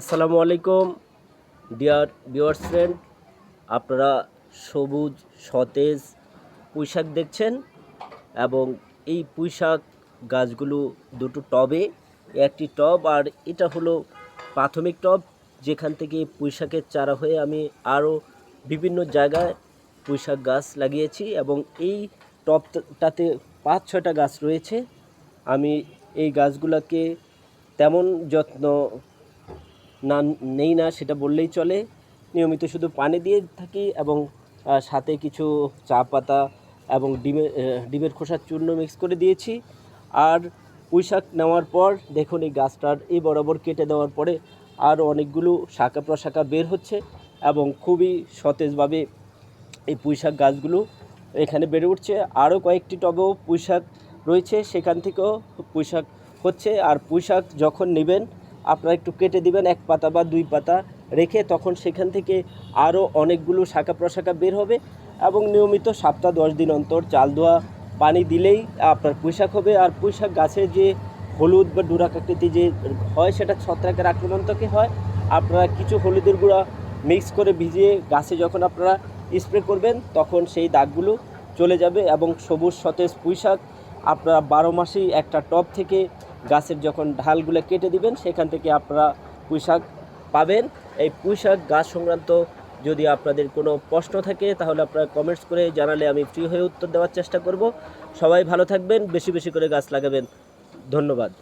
আসসালামু আলাইকুম, dear viewers friend, আপনারা সবুজ, সতেজ পুঁইশাক দেখছেন এবং এই পুঁইশাক গাছগুলো দুটো টবে, একটি টব আর এটা হলো প্রাথমিক টব, যেখান থেকে পুঁইশাকের চারা হয়ে আমি আরও বিভিন্ন জায়গায় পুঁইশাক গাছ লাগিয়েছি এবং এই টবটাতে পাঁচ, ছয়টা গাছ রয়েছে। আমি এই গাছগুলোকে তেমন যত্ন না, নেই না, সেটা বললেই চলে। নিয়মিত শুধু পানি দিয়ে থাকি এবং সাথে কিছু চা পাতা এবং ডিমের ডিমের খোসার চূর্ণ মিক্স করে দিয়েছি। আর পুঁইশাক নেওয়ার পর দেখুন এই গাছটার এই বরাবর কেটে দেওয়ার পরে আরও অনেকগুলো শাখা প্রশাখা বের হচ্ছে এবং খুবই সতেজভাবে এই পুঁইশাক গাছগুলো এখানে বেড়ে উঠছে। আরও কয়েকটি টবেও পুঁইশাক রয়েছে, সেখান থেকেও পুঁইশাক হচ্ছে। আর পুঁইশাক যখন নেবেন আপনারা একটু কেটে দিবেন, এক পাতা বা দুই পাতা রেখে তখন সেখান থেকে আরও অনেকগুলো শাখা প্রশাখা বের হবে এবং নিয়মিত সপ্তাহ দশ দিন অন্তর চাল ধোয়া পানি দিলেই আপনার পুঁইশাক হবে। আর পুঁইশাক গাছের যে হলুদ বা ডুরাকাকৃতি যে হয় সেটা ছত্রাকের আক্রমণ থেকে হয়। আপনারা কিছু হলুদের গুঁড়া মিক্স করে ভিজিয়ে গাছে যখন আপনারা স্প্রে করবেন তখন সেই দাগগুলো চলে যাবে এবং সবুজ সতেজ পুঁইশাক আপনারা বারো মাসেই একটা টপ থেকে গাছের যখন ঢালগুলো কেটে দিবেন, সেখান থেকে আপনারা পুঁইশাক পাবেন। এই পুঁইশাক গাছ সংক্রান্ত যদি আপনাদের কোনো প্রশ্ন থাকে, তাহলে আপনারা কমেন্টস করে জানালে আমি ফ্রি হয়ে উত্তর দেওয়ার চেষ্টা করব। সবাই ভালো থাকবেন, বেশি বেশি করে গাছ লাগাবেন। ধন্যবাদ।